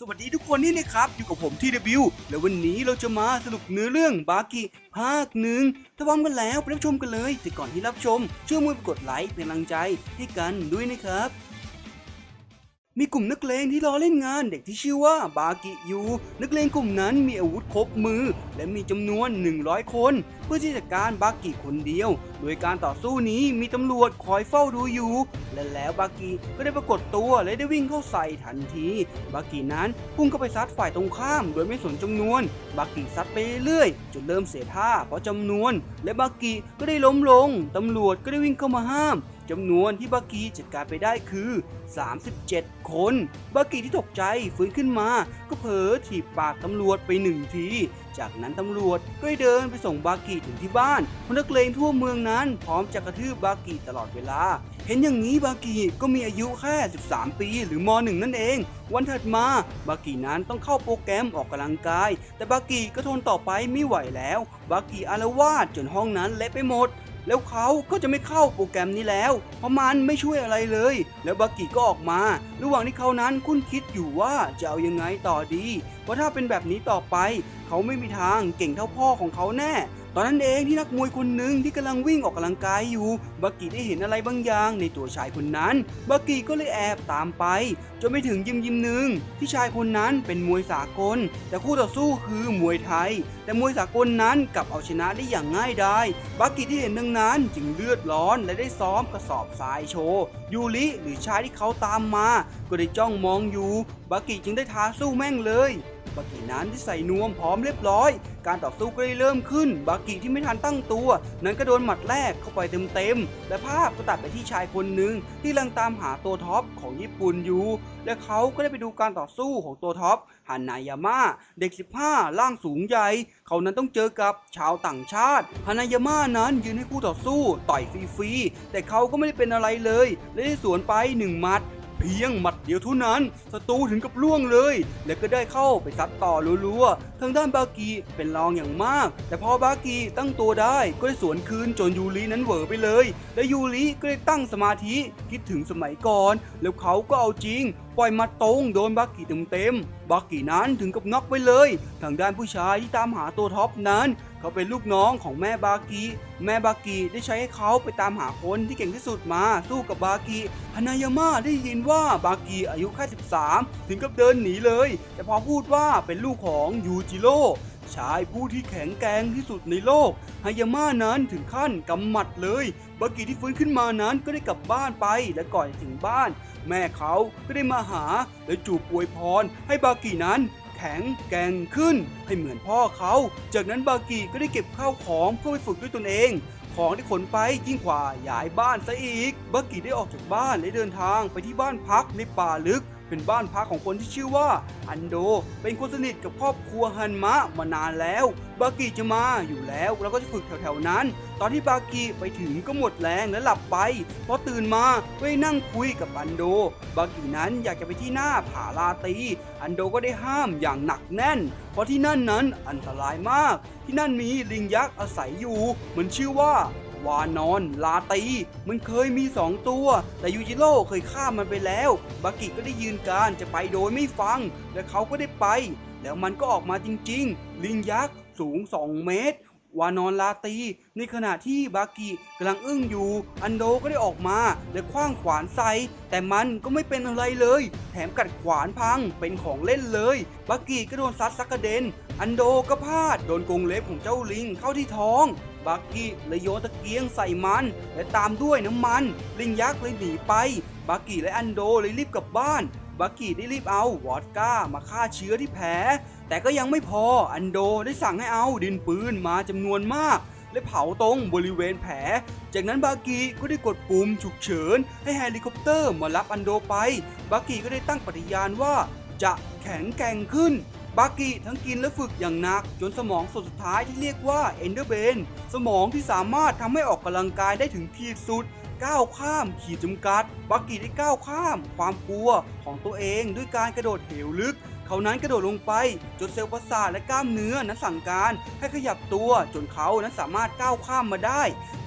สวัสดีทุกคนนี่นะครับ อยู่กับผมที่วิวและววันนี้เราจะมาสรุปเนื้อเรื่องบากิภาคหนึ่งถ้าพร้อมกันแล้วไปรับชมกันเลย แต่ก่อนที่รับชม ช่วยมือกดไลค์เป็นกำลังใจให้กันด้วยนะครับ มีกลุ่มนักเลงที่รอเล่นงานเด็กที่ชื่อว่าบากิอยู่นักเลงกลุ่มนั้นมีอาวุธครบมือ และมีจำนวน 100 คน เพื่อที่จะการบากิคนเดียว โดยการต่อสู้นี้มีตำรวจคอยเฝ้าดูอยู่ และแล้วบากิก็ได้ปรากฏตัวและได้วิ่งเข้าใส่ทันที บากินั้นพุ่งเข้าไปซัดฝ่ายตรงข้าม โดยไม่สนจำนวน บากิซัดไปเรื่อยจนเริ่มเสียท่าเพราะจำนวน และบากิก็ได้ล้มลงตำรวจก็ได้วิ่งเข้ามาห้าม จำนวนที่บากีจัดการไปได้คือ 37 คน บากีที่ตกใจฟื้นขึ้นมา ก็เผลอถีบปากตำรวจไปหนึ่งที จากนั้นตำรวจก็ได้เดินไปส่งบากีถึงที่บ้านเพราะนักเลงทั่วเมืองนั้น พร้อมจะกระทืบบากีตลอดเวลา เห็นอย่างนี้บากีก็มีอายุแค่ 13 ปีหรือม .1 นั่นเอง วันถัดมาบากีนั้นต้องเข้าโปรแกรมออกกำลังกาย แต่บากีก็ทนต่อไปไม่ไหวแล้ว บากีอารวาสจนห้องนั้นเละไปหมด แล้วเขาก็จะไม่เข้าโปรแกรมนี้แล้ว เพราะมันไม่ช่วยอะไรเลย แล้วบากิก็ออกมา ระหว่างที่เขานั้นคุ้นคิดอยู่ว่าจะเอายังไงต่อดี เพราะถ้าเป็นแบบนี้ต่อไป เขาไม่มีทางเก่งเท่าพ่อของเขาแน่ ตอนนั้นเองที่นักมวยคนหนึ่งที่กำลังวิ่งออกกำลังกายอยู่บากิได้เห็นอะไรบางอย่างในตัวชายคนนั้นบากิก็เลยแอบตามไป จนไปถึงยิมยิมหนึ่งที่ชายคนนั้นเป็นมวยสากล แต่คู่ต่อสู้คือมวยไทย แต่มวยสากลนั้นกลับเอาชนะได้อย่างง่ายดายบากิที่เห็นดังนั้นจึงเลือดร้อนและได้ซ้อมกระสอบทรายโชว์ยูริหรือชายที่เขาตามมา ก็ได้จ้องมองอยู่บากิจึงได้ท้าสู้แม่งเลย บากินั้นที่ใส่นวมพร้อมเรียบร้อย การต่อสู้ก็ได้เริ่มขึ้น บากิที่ไม่ทันตั้งตัว นั้นก็โดนหมัดแรกเข้าไปเต็มๆและภาพก็ตัดไปที่ชายคนหนึ่งที่กำลังตามหาตัวท็อปของญี่ปุ่นอยู่ และเขาก็ได้ไปดูการต่อสู้ของตัวท็อปฮันายาม่าเด็ก 15 ร่างสูงใหญ่ เขานั้นต้องเจอกับชาวต่างชาติฮันนายาม่านั้นยืนให้คู่ต่อสู้ต่อยฟรีๆแต่เขาก็ไม่ได้เป็นอะไรเลย และได้สวนไปหนึ่งหมัด เพียงหมัดเดียวเท่านั้นศัตรูถึงกับล่วงเลย และก็ได้เข้าไปซัดต่อรัวๆทางด้านบากีเป็นรองอย่างมาก แต่พอบากีตั้งตัวได้ก็ได้สวนคืนจนยูรินั้นเหวอไปเลย และยูริก็ได้ตั้งสมาธิคิดถึงสมัยก่อน แล้วเขาก็เอาจริงปล่อยมัดตรงโดนบากีเต็มๆบากีนั้นถึงกับน็อกไปเลย ทางด้านผู้ชายที่ตามหาตัวท็อปนั้น เขาเป็นลูกน้องของแม่บากีแม่บากีได้ใช้ให้เขาไปตามหาคนที่เก่งที่สุดมาสู้กับบากีฮานายาม่าได้ยินว่าบากีอายุแค่ 13 ถึงกับเดินหนีเลย แต่พอพูดว่าเป็นลูกของยูจิโร่ชายผู้ที่แข็งแกร่งที่สุดในโลกฮายาม่านั้นถึงขั้นกำหมัดเลย บากีที่ฟื้นขึ้นมานั้นก็ได้กลับบ้านไปและก่อนถึงบ้าน แม่เขาก็ได้มาหาและจูบอวยพรให้บากีนั้น แข็งแกร่งขึ้น ให้เหมือนพ่อเขา จากนั้นบากีก็ได้เก็บข้าวของเพื่อไปฝึกด้วยตนเองของที่ขนไปยิ่งกว่าย้ายบ้านซะอีกบากีได้ออกจากบ้านและเดินทางไปที่บ้านพักในป่าลึก เป็นบ้านพักของคนที่ชื่อว่าอันโด เป็นคนสนิทกับครอบครัวฮันมะมานานแล้ว บากิจะมาอยู่แล้วแล้วก็จะฝึกแถวๆนั้น ตอนที่บากิไปถึงก็หมดแรงและหลับไปพอตื่นมาก็ได้นั่งคุยกับอันโด บากินั้นอยากจะไปที่หน้าผาลาตี อันโดก็ได้ห้ามอย่างหนักแน่น เพราะที่นั่นนั้นอันตรายมาก ที่นั่นมีลิงยักษ์อาศัยอยู่มันชื่อว่า วานอน ลาตี มันเคยมีสองตัว แต่ยูจิโร่เคยฆ่ามันไปแล้ว บากิก็ได้ยืนการจะไปโดยไม่ฟัง และเขาก็ได้ไป แล้วมันก็ออกมาจริงๆ ลิงยักษ์สูง 2 เมตร วานอนลาตี ในขณะที่บากิกำลังอึ้งอยู่ อันโดก็ได้ออกมาและคว้างขวานใส่ แต่มันก็ไม่เป็นอะไรเลย แถมกัดขวานพังเป็นของเล่นเลย บากิก็โดนซัดซักกระเด็น อันโดก็พลาดโดนกรงเล็บของเจ้าลิงเข้าที่ท้อง บากิเลยโยนตะเกียงใส่มัน และตามด้วยน้ำมัน ลิงยักษ์เลยหนีไปบากิและอันโดเลยรีบกลับบ้านบากิได้รีบเอาวอดก้ามาฆ่าเชื้อที่แผล แต่ก็ยังไม่พออันโดได้สั่งให้เอาดินปืนมาจำนวนมาก และเผาตรงบริเวณแผล จากนั้นบากิก็ได้กดปุ่มฉุกเฉิน ให้เฮลิคอปเตอร์มารับอันโดไป บากิก็ได้ตั้งปฏิญาณว่าจะแข็งแกร่งขึ้น บากิทั้งกินและฝึกอย่างหนัก จนสมองส่วนสุดท้ายที่เรียกว่าเอนเดอร์เบนสมองที่สามารถทำให้ออกกำลังกายได้ถึงขีดสุดก้าวข้ามขีดจำกัดบากิได้ก้าวข้าม ความกลัวของตัวเองด้วยการกระโดดเหวลึก เขานั้นกระโดดลงไป จนเซลล์ประสาทและกล้ามเนื้อนั้นสั่งการให้ขยับตัวจนเขานั้นสามารถก้าวข้ามมาได้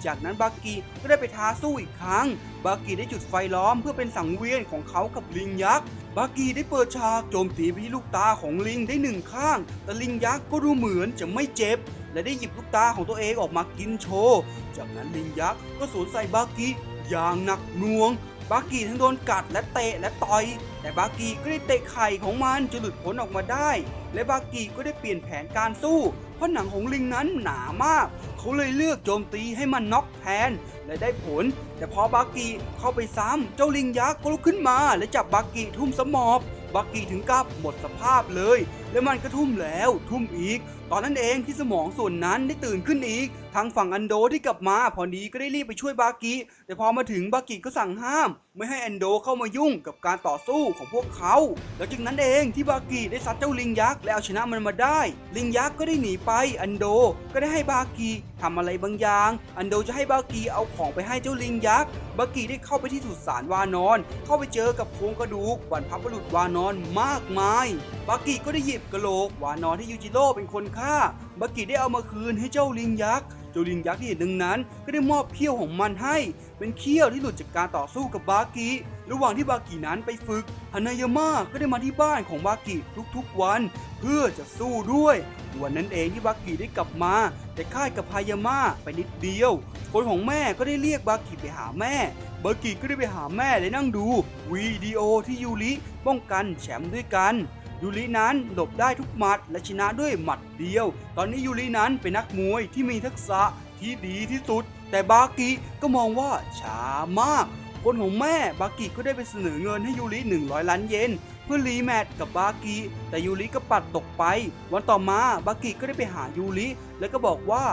จากนั้นบากิก็ได้ไปท้าสู้อีกครั้ง บากิได้จุดไฟล้อมเพื่อเป็นสังเวียนของเขากับลิงยักษ์ บากีได้เปิดฉากโจมตีไปที่ลูกตาของลิงได้หนึ่งข้าง แต่ลิงยักษ์ก็ดูเหมือนจะไม่เจ็บ และได้หยิบลูกตาของตัวเองออกมากินโชว์จากนั้นลิงยักษ์ก็สวนใส่บากีอย่างหนักหน่วง บากีทั้งโดนกัดและเตะและต่อย แต่บากีก็ได้เตะไข่ของมันจนหลุดพ้นออกมาได้ และบากีก็ได้เปลี่ยนแผนการสู้ เพราะหนังของลิงนั้นหนามาก เขาเลยเลือกโจมตีให้มันน็อกแทน และได้ผล แต่พอบากีเข้าไปซ้ำเจ้าลิงยักษ์ก็ลุกขึ้นมา และจับบากีทุ่มสมอบ บากีถึงกับหมดสภาพเลย และมันก็ทุ่มแล้ว ทุ่มอีก ตอนนั้นเองที่สมองส่วนนั้นได้ตื่นขึ้นอีกทางฝั่งอันโดที่กลับมาพอดีก็ได้รีบไปช่วยบากิแต่พอมาถึงบากิก็สั่งห้าม ไม่ให้อันโดเข้ามายุ่งกับการต่อสู้ของพวกเขาแล้วจากนั้นเองที่บากิได้ซัดเจ้าลิงยักษ์และเอาชนะมันมาได้ ลิงยักษ์ก็ได้หนีไปอันโดก็ได้ให้บากิทำอะไรบางอย่าง อันโดจะให้บากิเอาของไปให้เจ้าลิงยักษ์ บากิได้เข้าไปที่สุสานวานอน เข้าไปเจอกับโครงกระดูกบรรพบุรุษวานอนมากมาย บากิก็ได้หยิบกระโหลกวานอนที่ยูจิโร่เป็นคนฆ่า บากิได้เอามาคืนให้เจ้าลิงยักษ์ เจ้าลิงยักษ์ที่เห็นดังนั้น ก็ได้มอบเขี้ยวของมันให้ เป็นเขี้ยวที่หลุดจากการต่อสู้กับบากิระหว่างที่บากินั้นไปฝึกฮานายาม่าก็ได้มาที่บ้านของบากิทุกๆวัน เพื่อจะสู้ด้วย วันนั้นเองที่บากิได้กลับมา แต่ค่ายกับพายาม่าไปนิดเดียว คนของแม่ก็ได้เรียกบากิไปหาแม่บากิก็ได้ไปหาแม่และนั่งดูวิดีโอที่ยูริป้องกันแชมป์ด้วยกัน ยูรินั้นหลบได้ทุกหมัดและชนะด้วยหมัดเดียว ตอนนี้ยูรินั้นเป็นนักมวยที่มีทักษะที่ดีที่สุด แต่บากิก็มองว่าช้ามาก คนของแม่บากิก็ได้ไปเสนอเงินให้ยูริ 100 ล้านเยนเพื่อรีแมตช์กับบากิแต่ยูริก็ปัดตกไป วันต่อมาบากิก็ได้ไปหายูริแล้วก็บอกว่า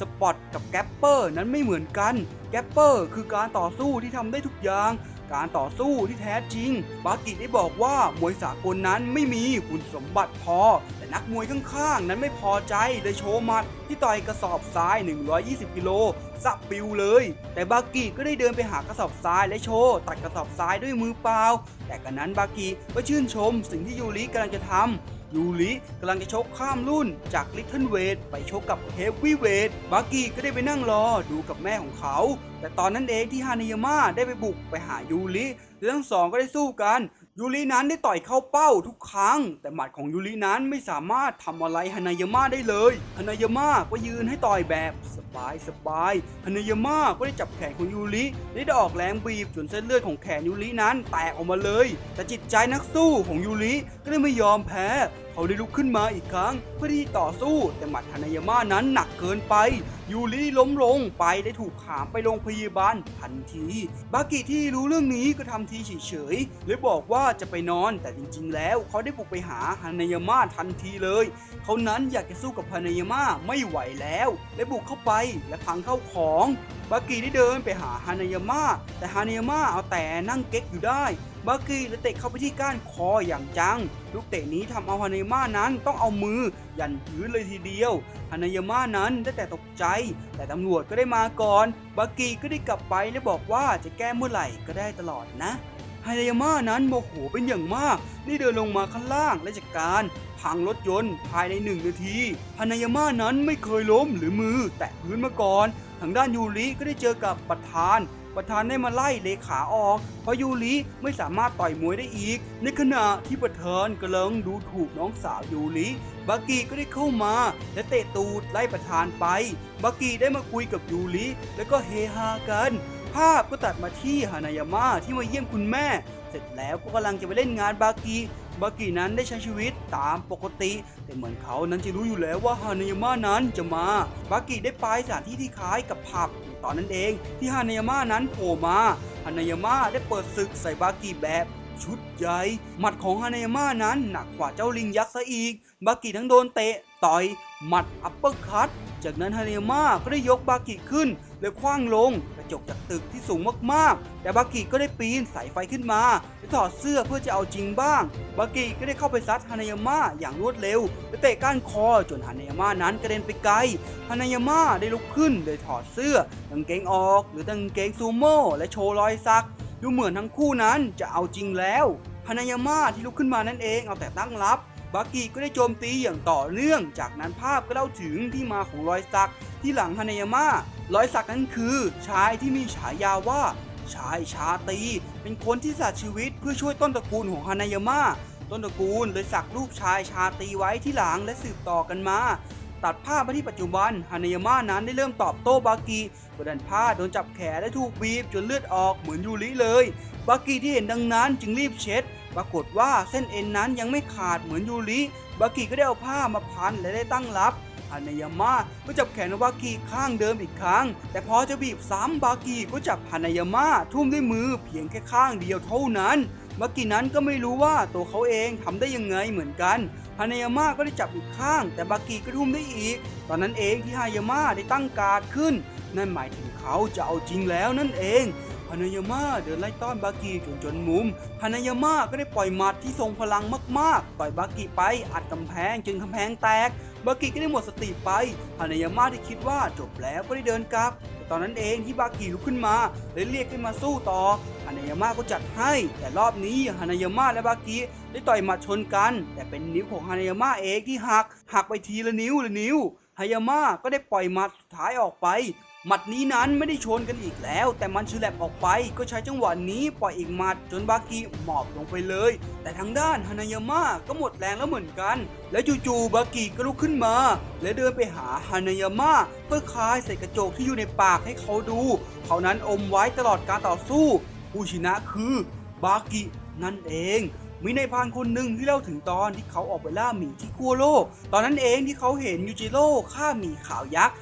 สปอตกับแกปเปอร์นั้นไม่เหมือนกัน แกปเปอร์คือการต่อสู้ที่ทำได้ทุกอย่าง การต่อสู้ที่แท้จริง บากิได้บอกว่ามวยสากลนั้นไม่มีคุณสมบัติพอ แต่นักมวยข้างๆ นั้นไม่พอใจเลยโชว์มัด ที่ต่อยกระสอบทราย 120 กิโลสะปิวเลย แต่บากิก็ได้เดินไปหากระสอบทรายและโชว์ตัดกระสอบทรายด้วยมือเปล่า แต่กันนั้นบากิก็ชื่นชมสิ่งที่ยูริกำลังจะทำ ยูริกำลังจะชกข้ามรุ่นจากลิทเทิลเวทไปชกกับเฮฟวีเวทบากิก็ได้ไปนั่งรอดูกับแม่ของเขา แต่ตอนนั้นเองที่ฮานิยาม่าได้ไปบุกไปหายูริและทั้งสองก็ได้สู้กันยูรินั้นได้ต่อยเข้าเป้าทุกครั้ง แต่หมัดของยูรินั้นไม่สามารถทำอะไรฮานายาม่าได้เลยฮานายาม่าก็ยืนให้ต่อยแบบส บายสบายฮานายาม่าก็ได้จับแขนของยูริและได้ออกแรงบีบจนเส้นเลือดของแขนยูรินั้นแตกออกมาเลย แต่จิตใจนักสู้ของยูริก็ได้ไม่ยอมแพ้เขาได้ลุกขึ้นมาอีกครั้งเพื่อที่ต่อสู้แต่หมัดฮานายาม่านั้นหนักเกินไป ยูริล้มลงไปได้ถูกขามไปโรงพยาบาลทันที บากิที่รู้เรื่องนี้ก็ทำทีเฉยๆเลยบอกว่าจะไปนอนแต่จริงๆ แล้วเขาได้บุกไปหาฮานายาม่าทันทีเลย เขานั้นอยากจะสู้กับฮานายาม่าไม่ไหวแล้วและบุกเข้าไปและพังเข้าของบากิได้เดินไปหาฮานายาม่าแต่ฮานายาม่าเอาแต่นั่งเก๊กอยู่ได้ บากิเลยเตะเข้าไปที่ก้านคออย่างจัง ลูกเตะนี้ทำเอาฮานายาม่านั้นต้องเอามือ ยันพื้นเลยทีเดียวฮานายาม่านั้นได้แต่ตกใจ แต่ตำรวจก็ได้มาก่อน บากิก็ได้กลับไปและบอกว่าจะแก้เมื่อไหร่ก็ได้ตลอดนะ ฮานายาม่านั้นโมโหเป็นอย่างมากได้เดินลงมาข้างล่างและจัดการพังรถยนต์ภายในหนึ่งนาทีฮานายาม่านั้นไม่เคยล้มหรือมือแตะพื้นมาก่อน ทางด้านยูริก็ได้เจอกับประธาน ประธานได้มาไล่เลขาออก เพราะยูริไม่สามารถต่อยมวยได้อีก ในขณะที่ประธานกำลังดูถูกน้องสาวยูริบากิก็ได้เข้ามา และเตะตูดไล่ประธานไป บากิได้มาคุยกับยูริแล้วก็เฮฮากัน ภาพก็ตัดมาที่ฮานายาม่าที่มาเยี่ยมคุณแม่ เสร็จแล้วก็กำลังจะไปเล่นงานบากิบากินั้นได้ใช้ชีวิตตามปกติ แต่เหมือนเขานั้นจะรู้อยู่แล้วว่าฮานายาม่านั้นจะมา บากิได้ไปสถานที่ที่คล้ายกับผับตอนนั้นเอง ที่ฮานายาม่านั้นโผล่มาฮานายาม่าได้เปิดศึกใส่บากิแบบชุดใหญ่ หมัดของฮานายาม่านั้นหนักกว่าเจ้าลิงยักษ์ซะอีก บากิทั้งโดนเตะ ต่อย หมัดอัปเปอร์คัต จากนั้นฮานายาม่าก็ได้ยกบากิขึ้น และคว้างลงกระจกจากตึกที่สูงมากๆ แต่บากิก็ได้ปีนสายไฟขึ้นมาและถอดเสื้อเพื่อจะเอาจริงบ้าง บากิก็ได้เข้าไปซัดฮานายาม่าอย่างรวดเร็วและเตะก้านคอจนฮานายาม่านั้นกระเด็นไปไกลฮานายาม่าได้ลุกขึ้นโดยถอดเสื้อกางเกงออกหรือกางเกงซูโม่และโชว์รอยสัก ดูเหมือนทั้งคู่นั้นจะเอาจริงแล้วฮานายาม่าที่ลุกขึ้นมานั่นเองเอาแต่ตั้งรับบากิก็ได้โจมตีอย่างต่อเนื่อง จากนั้นภาพก็เล่าถึงที่มาของรอยสักที่หลังฮานายาม่า รอยสักนั้นคือชายที่มีฉายาว่า ชายชาตี เป็นคนที่สละชีวิตเพื่อช่วยต้นตระกูลของฮานายามะต้นตระกูลเลยสักรูปชายชาตีไว้ที่หลังและสืบต่อกันมา ตัดภาพมาที่ปัจจุบันฮานายามะนั้นได้เริ่มตอบโต้บากิกดันผ้าโดนจับแขนและถูกบีบจนเลือดออกเหมือนยูริเลย บากิที่เห็นดังนั้นจึงรีบเช็ด ปรากฏว่าเส้นเอ็นนั้นยังไม่ขาดเหมือนยูริบากิก็ได้เอาผ้ามาพันและได้ตั้งรับ ฮานายามะก็จับแขนบากิข้างเดิมอีกครั้ง แต่พอจะบีบซ้ำบากิก็จับฮานายามะทุ่มด้วยมือเพียงแค่ข้างเดียวเท่านั้นบากินั้นก็ไม่รู้ว่าตัวเขาเองทำได้ยังไงเหมือนกันฮานายามะก็ได้จับอีกข้าง แต่บากิก็ทุ่มได้อีก ตอนนั้นเองที่ฮายามะได้ตั้งการดขึ้น นั่นหมายถึงเขาจะเอาจริงแล้วนั่นเอง ฮานายามะเดินไล่ต้อนบากิจนจนมุมฮานายามะก็ได้ปล่อยหมัดที่ทรงพลังมากๆ ต่อยบากิไปอัดกำแพงจนกำแพงแตก บากิก็ได้หมดสติไปฮานายามะที่คิดว่าจบแล้วก็ได้เดินกลับแต่ตอนนั้นเองที่บากิลุกขึ้นมาเลยเรียกให้นมาสู้ต่อฮานายามะก็จัดให้ แต่รอบนี้ฮานายามะและบากิได้ต่อยหมัดชนกัน แต่เป็นนิ้วของฮานายามะเองที่หักหักไปทีละนิ้วละนิ้วฮายาม่าก็ได้ปล่อยหมัดสุดท้ายออกไป หมัดนี้นั้นไม่ได้ชนกันอีกแล้ว แต่มันฉลับออกไปก็ใช้จังหวะนี้ปล่อยอีกหมัดจนบากิหมอบลงไปเลย แต่ทางด้านฮานายาม่าก็หมดแรงแล้วเหมือนกัน แล้วจู่ๆบากิก็ลุกขึ้นมา และเดินไปหาฮานายาม่าเพื่อคายใส่กระจกที่อยู่ในปากให้เขาดู เขานั้นอมไว้ตลอดการต่อสู้ ผู้ชนะคือบากินั่นเองมีนายพานคนหนึ่งที่เล่าถึงตอนที่เขาออกไปล่าหมีที่ขั้วโลก ตอนนั้นเองที่เขาเห็นยูจิโร่ฆ่าหมีขาวยักษ์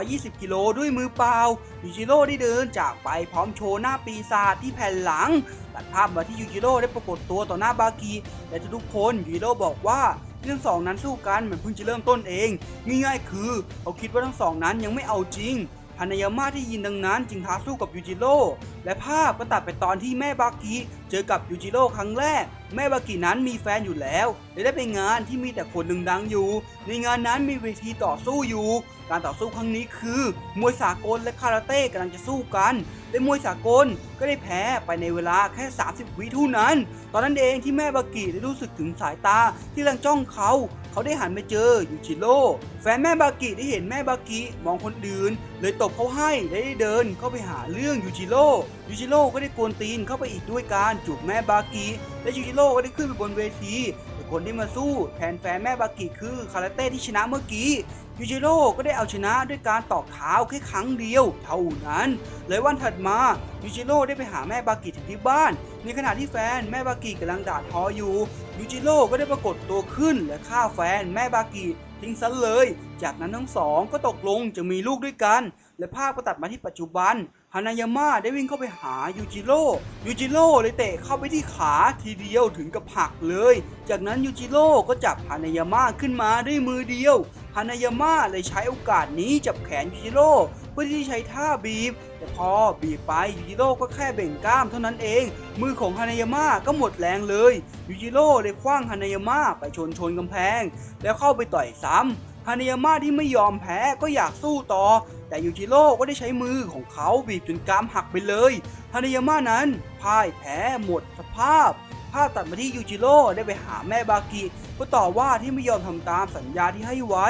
720 กิโลด้วยมือเปล่ายูจิโร่ได้เดินจากไปพร้อมโชว์หน้าปีศาจที่แผ่นหลัง ตัดภาพมาที่ยูจิโร่ได้ปรากฏตัวต่อหน้าบากิและทุกคนยูจิโร่บอกว่าที่ทั้งสองนั้นสู้กันเหมือนเพิ่งจะเริ่มต้นเอง ง่ายๆคือเขาคิดว่าทั้งสองนั้นยังไม่เอาจริงฮานายาม่าที่ยินดังนั้นจึงท้าสู้กับยูจิโร่และภาพก็ตัดไปตอนที่แม่บากิเจอกับยูจิโร่ครั้งแรก แม่บากินั้นมีแฟนอยู่แล้ว และได้ไปงานที่มีแต่คนดังๆอยู่ ในงานนั้นมีเวทีต่อสู้อยู่ การต่อสู้ครั้งนี้คือ มวยสากลและคาราเต้กำลังจะสู้กันและมวยสากลก็ได้แพ้ไปในเวลาแค่ 30 วิเท่านั้น ตอนนั้นเองที่แม่บากิได้รู้สึกถึงสายตาที่กำลังจ้องเขา เขาได้หันไปเจอยูจิโร่แฟนแม่บากิได้เห็นแม่บากิมองคนอื่น เลยตบเขาให้และได้เดินเข้าไปหาเรื่องยูจิโร่ยูจิโร่ก็ได้กวนตีนเข้าไปอีกด้วยการจูบแม่บากิและยูจิโร่ก็ได้ขึ้นไปบนเวทีแต่คนที่มาสู้แทนแฟนแม่บากิคือคาราเต้ที่ชนะเมื่อกี้ยูจิโร่ก็ได้เอาชนะด้วยการตอกเท้าแค่ครั้งเดียวเท่านั้น เลยวันถัดมายูจิโร่ได้ไปหาแม่บากิถึงที่บ้าน ในขณะที่แฟนแม่บากิกำลังด่าทออยู่ยูจิโร่ก็ได้ปรากฏตัวขึ้นและฆ่าแฟนแม่บากิทิ้งซะเลย จากนั้นทั้งสองก็ตกลงจะมีลูกด้วยกัน และภาพก็ตัดมาที่ปัจจุบัน ฮานายาม่าได้วิ่งเข้าไปหายูจิโร่ยูจิโร่เลยเตะเข้าไปที่ขาทีเดียวถึงกับหักเลย จากนั้นยูจิโร่ก็จับฮานายาม่าขึ้นมาด้วยมือเดียวฮานายาม่าเลยใช้โอกาสนี้จับแขนยูจิโร่เพื่อที่จะใช้ท่าบีบ แต่พอบีบไปยูจิโร่ก็แค่เบ่งกล้ามเท่านั้นเอง มือของฮานายาม่าก็หมดแรงเลยยูจิโร่เลยคว้างฮานายาม่าไปชนชนกำแพง แล้วเข้าไปต่อยซ้ำ ฮานายาม่าที่ไม่ยอมแพ้ก็อยากสู้ต่อ แต่ยูจิโร่ก็ได้ใช้มือของเขาบีบจนกรามหักไปเลยฮานายาม่านั้นพ่ายแพ้หมดสภาพ ภาพตัดมาที่ยูจิโร่ได้ไปหาแม่บากิก็ต่อว่าที่ไม่ยอมทำตามสัญญาที่ให้ไว้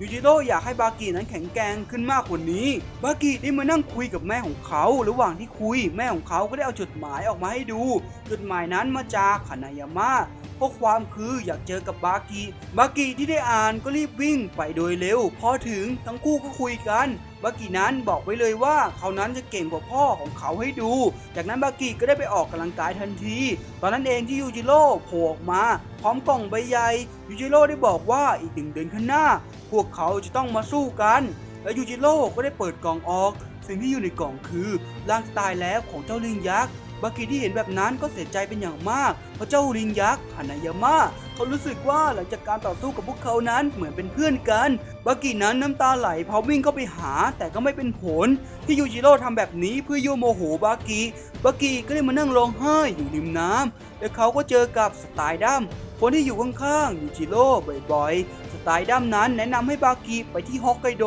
ยูจิโร่อยากให้บากินั้นแข็งแกร่งขึ้นมากกว่านี้ บากิได้มานั่งคุยกับแม่ของเขา ระหว่างที่คุย แม่ของเขาก็ได้เอาจดหมายออกมาให้ดู จดหมายนั้นมาจากฮานายาม่า ข้อความคืออยากเจอกับบากิบากิที่ได้อ่านก็รีบวิ่งไปโดยเร็ว พอถึงทั้งคู่ก็คุยกันบากินั้นบอกไว้เลยว่าเขานั้นจะเก่งกว่าพ่อของเขาให้ดู จากนั้นบากิก็ได้ไปออกกำลังกายทันที ตอนนั้นเองที่ยูจิโร่โผล่ออกมา พร้อมกล่องใบใหญ่ยูจิโร่ได้บอกว่าอีกหนึ่งเดือนข้างหน้า พวกเขาจะต้องมาสู้กัน และยูจิโร่ก็ได้เปิดกล่องออก สิ่งที่อยู่ในกล่องคือร่างตายแล้วของเจ้าลิงยักษ์ บากิที่เห็นแบบนั้นก็เสียใจเป็นอย่างมากเพราะเจ้าลิงยักษ์ฮานายาม่า เขารู้สึกว่าหลังจากการต่อสู้กับพวกเขานั้นเหมือนเป็นเพื่อนกันบากินั้นน้ำตาไหลพอวิ่งเข้าไปหาแต่ก็ไม่เป็นผล ที่ยูจิโร่ทำแบบนี้เพื่อโยโมโหบากิบากิก็ได้มานั่งร้องไห้อยู่ริมน้ำและเขาก็เจอกับสไตล์ดัมคนที่อยู่ข้างๆยูจิโร่บ่อยๆ สไตล์ดัมนั้นแนะนำให้บากิไปที่ฮอกไกโด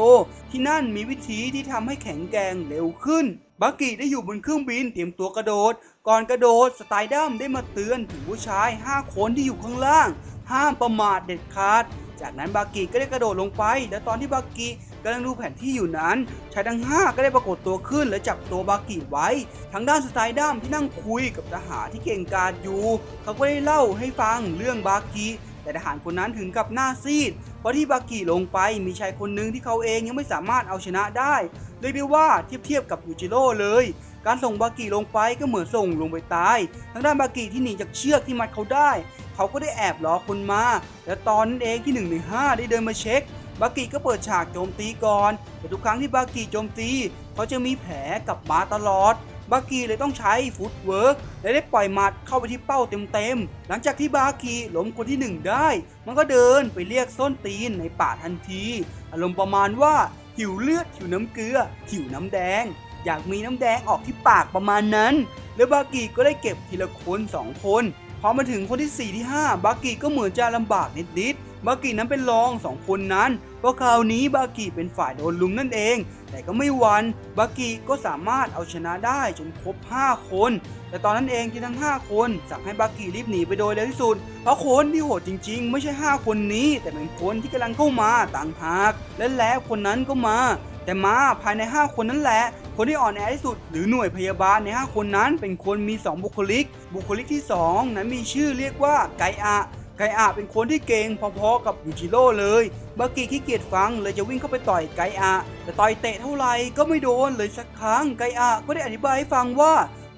ที่นั่นมีวิธีที่ทำให้แข็งแกร่งเร็วขึ้นบากิได้อยู่บนเครื่องบินเตรียมตัวกระโดด ก่อนกระโดดสไตล์ดัมได้มาเตือนถึงผู้ชาย 5 คนที่อยู่ข้างล่าง ห้ามประมาทเด็ดขาด จากนั้นบากิก็ได้กระโดดลงไป และตอนที่บากิกำลังดูแผนที่อยู่นั้นชายทั้งห้าก็ได้ปรากฏตัวขึ้นและจับตัวบากิไว้ ทางด้านสไตล์ดัมที่นั่งคุยกับทหารที่เก่งกาจอยู่ เขาก็ได้เล่าให้ฟังเรื่องบากิแต่ทหารคนนั้นถึงกับหน้าซีด เพราะที่บากิลงไปมีชายคนหนึ่งที่เขาเองยังไม่สามารถเอาชนะได้เรียกได้ว่าเทียบเทียบกับยูจิโร่เลย การส่งบากิลงไปก็เหมือนส่งลงไปตาย ทางด้านบากิที่หนีจากเชือกที่มัดเขาได้ เขาก็ได้แอบรอคนมา และตอนนั้นเองที่หนึ่งในห้าได้เดินมาเช็ค บากิก็เปิดฉากโจมตีก่อน แต่ทุกครั้งที่บากิโจมตี เขาจะมีแผลกลับมาตลอด บากิเลยต้องใช้ฟุตเวิร์กและได้ปล่อยหมัดเข้าไปที่เป้าเต็มๆ หลังจากที่บากิล้มคนที่หนึ่งได้ มันก็เดินไปเรียกส้นตีนในป่าทันที อารมณ์ประมาณว่าหิวเลือดหิวน้ำเกลือหิวน้ำแดง อยากมีน้ำแดงออกที่ปากประมาณนั้น แล้วบากิก็ได้เก็บทีละคนสองคนพอมาถึงคนที่ 4 ที่ 5 บากิก็เหมือนจะลำบากนิดๆบากินั้นเป็นรองสองคนนั้น เพราะคราวนี้บากิเป็นฝ่ายโดนลุมนั่นเอง แต่ก็ไม่หวันบากิก็สามารถเอาชนะได้จนครบ 5 คน แต่ตอนนั้นเองที่ทั้ง 5 คนสั่งให้บากิรีบหนีไปโดยเร็วที่สุด เพราะคนที่โหดจริงๆ ไม่ใช่ 5 คนนี้ แต่เป็นคนที่กำลังเข้ามาต่างหากและแล้วคนนั้นก็มา แต่มาภายใน 5 คนนั่นแหละ คนที่อ่อนแอที่สุดหรือหน่วยพยาบาลใน5คนนั้นเป็นคนมี 2 บุคลิก บุคลิกที่ 2 นั้นมีชื่อเรียกว่าไกอะไกอะเป็นคนที่เก่งพอๆกับยูจิโร่เลยบากิขี้เกียจฟังเลยจะวิ่งเข้าไปต่อยไกอะแต่ต่อยเตะเท่าไหร่ก็ไม่โดนเลยสักครั้งไกอะก็ได้อธิบายให้ฟังว่า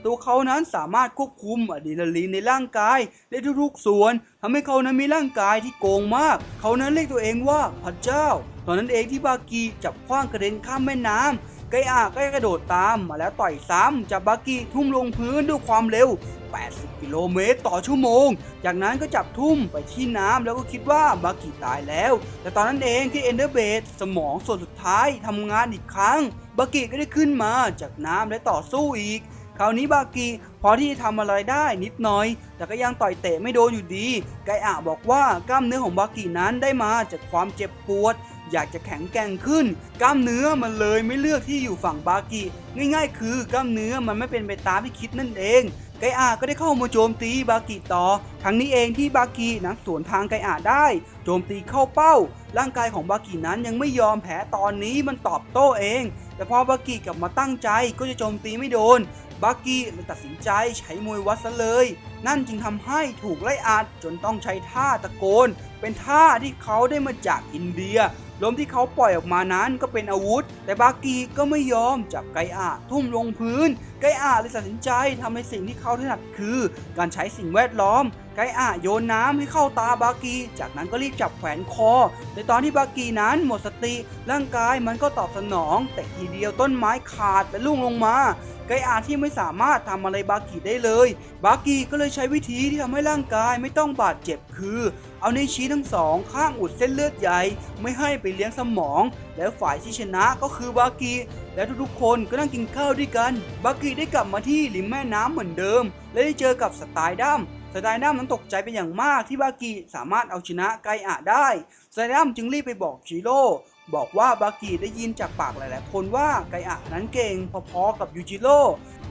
ตัวเขานั้นสามารถควบคุมอะดรีนาลีนในร่างกายได้ทุกๆส่วนทำให้เขานั้นมีร่างกายที่โกงมาก เขานั้นเรียกตัวเองว่าพระเจ้า ตอนนั้นเองที่บากีจับขว้างกระเด็นข้ามแม่น้ำ ไกอาก็ได้กระโดดตามมาแล้วต่อยซ้ำจับบากีทุ่มลงพื้นด้วยความเร็ว 80 กิโลเมตรต่อชั่วโมง จากนั้นก็จับทุ่มไปที่น้ำแล้วก็คิดว่าบากิตายแล้ว แต่ตอนนั้นเองที่เอนเดอร์เบสสมองส่วนสุดท้ายทำงานอีกครั้ง บากิก็ได้ขึ้นมาจากน้ำและต่อสู้อีกคราวนี้บากีพอที่จะทำอะไรได้นิดหน่อย แต่ก็ยังต่อยเตะไม่โดนอยู่ดี ไกอาบอกว่ากล้ามเนื้อของบากีนั้นได้มาจากความเจ็บปวด อยากจะแข็งแกร่งขึ้น กล้ามเนื้อมันเลยไม่เลือกที่อยู่ฝั่งบากิ ง่ายๆ คือกล้ามเนื้อมันไม่เป็นไปตามที่คิดนั่นเองไกอาก็ได้เข้ามาโจมตีบากิต่อครั้งนี้เองที่บากินั้นสวนทางไกอาได้ โจมตีเข้าเป้า ร่างกายของบากินั้นยังไม่ยอมแพ้ตอนนี้มันตอบโต้เอง แต่พอบากิกลับมาตั้งใจก็จะโจมตีไม่โดน บากิเลยตัดสินใจใช้มวยวัดซะเลย นั่นจึงทำให้ถูกไล่อัดจนต้องใช้ท่าตะโกน เป็นท่าที่เขาได้มาจากอินเดีย ลมที่เขาปล่อยออกมานั้นก็เป็นอาวุธ แต่บากีก็ไม่ยอมจับไกอาทุ่มลงพื้น ไกอาเลยตัดสินใจทำในสิ่งที่เขาถนัดคือ การใช้สิ่งแวดล้อม ไกอาโยนน้ำให้เข้าตาบากี จากนั้นก็รีบจับแขวนคอ ในตอนที่บากีนั้นหมดสติ ร่างกายมันก็ตอบสนอง แต่ทีเดียวต้นไม้ขาดและลุ่งลงมา ไกอาที่ไม่สามารถทำอะไรบากิได้เลย บากิก็เลยใช้วิธีที่ทำให้ร่างกายไม่ต้องบาดเจ็บคือ เอาในวชี้ทั้งสองข้างอุดเส้นเลือดใหญ่ ไม่ให้ไปเลี้ยงสมอง แล้วฝ่ายที่ชนะก็คือบากิและทุกๆคนก็นั่งกินข้าวด้วยกัน บากิได้กลับมาที่ริมแม่น้ำเหมือนเดิม และได้เจอกับสไตล์ดัม ไตล์ดัมนั้นตกใจเป็นอย่างมากที่บากิสามารถเอาชนะไกอาได้ไตล์ดัมจึงรีบไปบอกจิโร่บอกว่าบากิได้ยินจากปากหลาย ๆ คนว่าไกอะนั้นเก่งพอๆกับยูจิโร่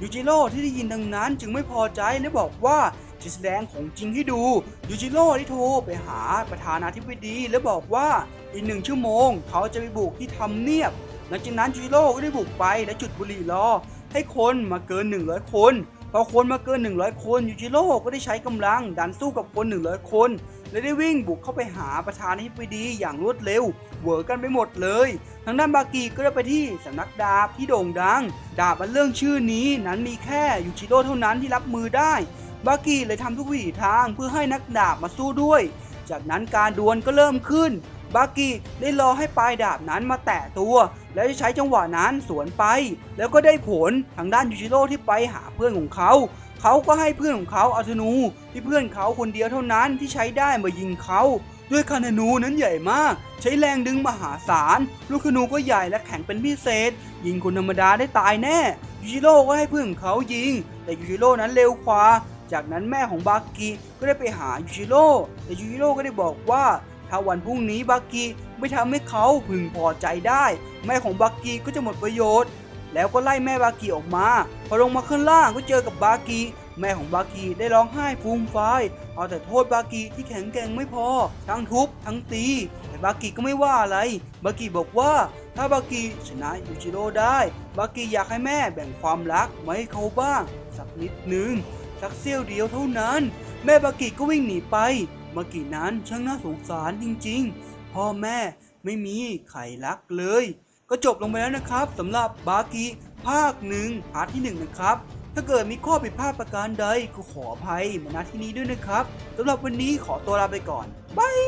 ยูจิโร่ที่ได้ยินดังนั้นจึงไม่พอใจและบอกว่าจะแสดงของจริงให้ดูยูจิโร่ได้โทรไปหาประธานาธิบดี และบอกว่าอีกหนึ่งชั่วโมง เขาจะไปบุกที่ทำเนียบ หลังจากนั้นยูจิโร่ก็ได้บุกไปและจุดบุหรี่รอให้คนมาเกิน 100 คน พอคนมาเกิน 100 คนยูจิโร่ก็ได้ใช้กำลังดันสู้กับคน 100 คน และได้วิ่งบุกเข้าไปหาประธานาธิบดีอย่างรวดเร็วเหวอกันไปหมดเลย ทางด้านบากีก็ได้ไปที่สำนักดาบที่โด่งดัง ดาบอันเรื่องชื่อนี้นั้นมีแค่ยูจิโร่เท่านั้นที่รับมือได้ บากีเลยทำทุกวิถีทางเพื่อให้นักดาบมาสู้ด้วย จากนั้นการดวลก็เริ่มขึ้น บากิได้รอให้ปลายดาบนั้นมาแตะตัว แล้วจะใช้จังหวะนั้นสวนไป แล้วก็ได้ผลทางด้านยูจิโร่ที่ไปหาเพื่อนของเขาเขาก็ให้เพื่อนของเขาเอาธนูที่เพื่อนเขาคนเดียวเท่านั้นที่ใช้ได้มายิงเขาด้วยคาธนูนั้นใหญ่มาก ใช้แรงดึงมหาศาลลูกธนูก็ใหญ่และแข็งเป็นพิเศษ ยิงคนธรรมดาได้ตายแน่ยูจิโร่ก็ให้เพื่อนของเขายิง แต่ยูจิโร่นั้นเร็วกว่าจากนั้นแม่ของบากิก็ได้ไปหายูจิโร่แต่ยูจิโร่ก็ได้บอกว่า ถ้าวันพรุ่งนี้บากิไม่ทำให้เขาพึงพอใจได้ แม่ของบากิก็จะหมดประโยชน์ แล้วก็ไล่แม่บากิออกมา พอลงมาข้างล่างก็เจอกับบากิแม่ของบากิได้ร้องไห้ฟูมฟายเอาแต่โทษบากิที่แข็งแกร่งไม่พอ ทั้งทุบทั้งตี แต่บากิก็ไม่ว่าอะไร บากิบอกว่าถ้าบากิชนะยูจิโร่ได้ บากิอยากให้แม่แบ่งความรักมาให้เขาบ้าง สักนิดหนึ่งสักเสี้ยวเดียวเท่านั้น แม่บากิก็วิ่งหนีไป บากินั้นช่างน่าสงสารจริงๆ พ่อแม่ไม่มีใครรักเลย ก็จบลงไปแล้วนะครับสำหรับบากิภาคหนึ่งพาร์ทที่หนึ่งนะครับถ้าเกิดมีข้อผิดพลาดประการใดก็ขออภัยมาณที่นี้ด้วยนะครับสำหรับวันนี้ขอตัวลาไปก่อนบาย